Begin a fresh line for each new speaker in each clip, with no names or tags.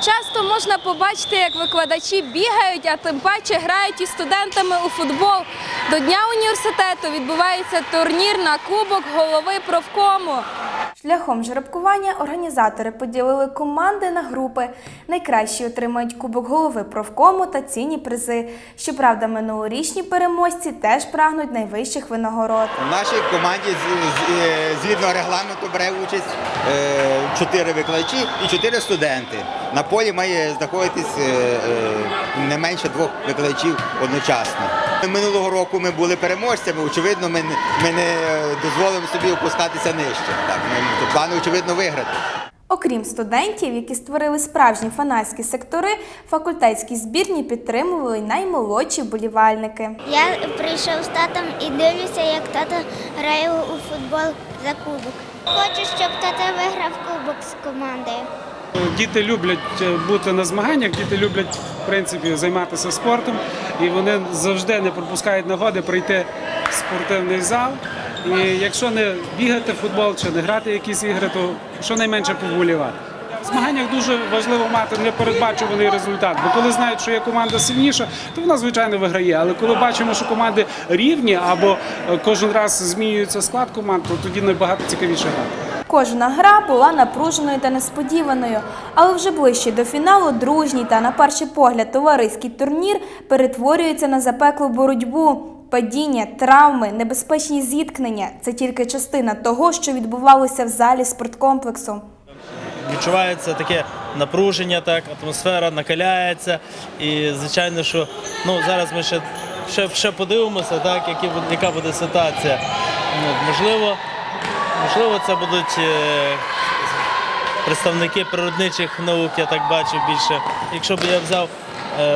Часто можна побачити, як викладачі бігають, а тим паче грають із студентами у футбол. До Дня університету відбувається турнір на кубок голови профкому. Шляхом жеребкування організатори поділили команди на групи. Найкращі отримають кубок голови профкому та цінні призи. Щоправда, минулорічні переможці теж прагнуть найвищих винагород.
В нашій команді е, згідно регламенту бере участь е, чотири викладачі і чотири студенти. На полі має знаходитись е, не менше двох викладачів одночасно. Минулого року ми були переможцями. Очевидно, ми, не- ми не е, дозволимо собі опускатися нижче. Так, ми то плани очевидно виграти.
Окрім студентів, які створили справжні фанатські сектори, факультетські збірні підтримували наймолодші вболівальники.
Я прийшов з татом і дивлюся, як тато грає у футбол за кубок. Хочу, щоб тато виграв кубок з командою.
Діти люблять е, бути на змаганнях, діти люблять в принципі займатися спортом, і вони завжди не пропускають нагоди прийти в спортивний зал. І якщо не бігати в футбол чи не грати якісь ігри, то щонайменше поболівати. В змаганнях дуже важливо мати непередбачуваний результат, бо коли знають, що є команда сильніша, то вона звичайно виграє. Але коли бачимо, що команди рівні або е, кожен раз змінюється склад команд, то тоді набагато цікавіше грати.
Кожна гра була напруженою та несподіваною, але вже ближче до фіналу дружній та на перший погляд товариський турнір перетворюється на запеклу боротьбу. Падіння, травми, небезпечні зіткнення це тільки частина того, що відбувалося в залі спорткомплексу.
відчувається таке напруження, так, атмосфера накаляється. І звичайно, що ну, зараз ми ще, ще, ще подивимося, так, які, яка буде ситуація. Ну, можливо, можливо, це будуть е, представники природничих наук, я так бачу більше. Якщо б я взяв,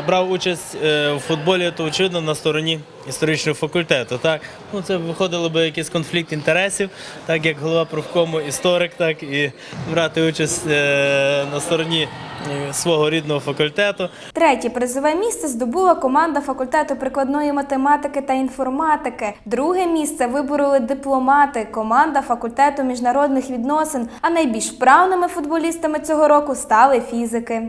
брав участь е, в футболі, то очевидно на стороні історичного факультету. Так? Ну, це виходило б якийсь конфлікт інтересів, так як голова профкому історик, так і брати участь е, на стороні е, свого рідного факультету.
Третє призове місце здобула команда факультету прикладної математики та інформатики. Друге місце вибороли дипломати, команда факультету міжнародних відносин. А найбільш вправними футболістами цього року стали фізики.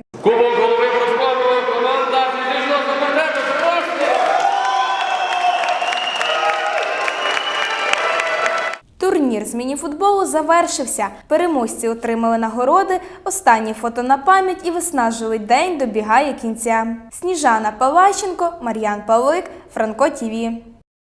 З мініфутболу завершився. Переможці отримали нагороди, останні фото на пам'ять і виснажливий день добігає кінця. Сніжана Палащенко, Мар'ян Павлик, Франко Тіві.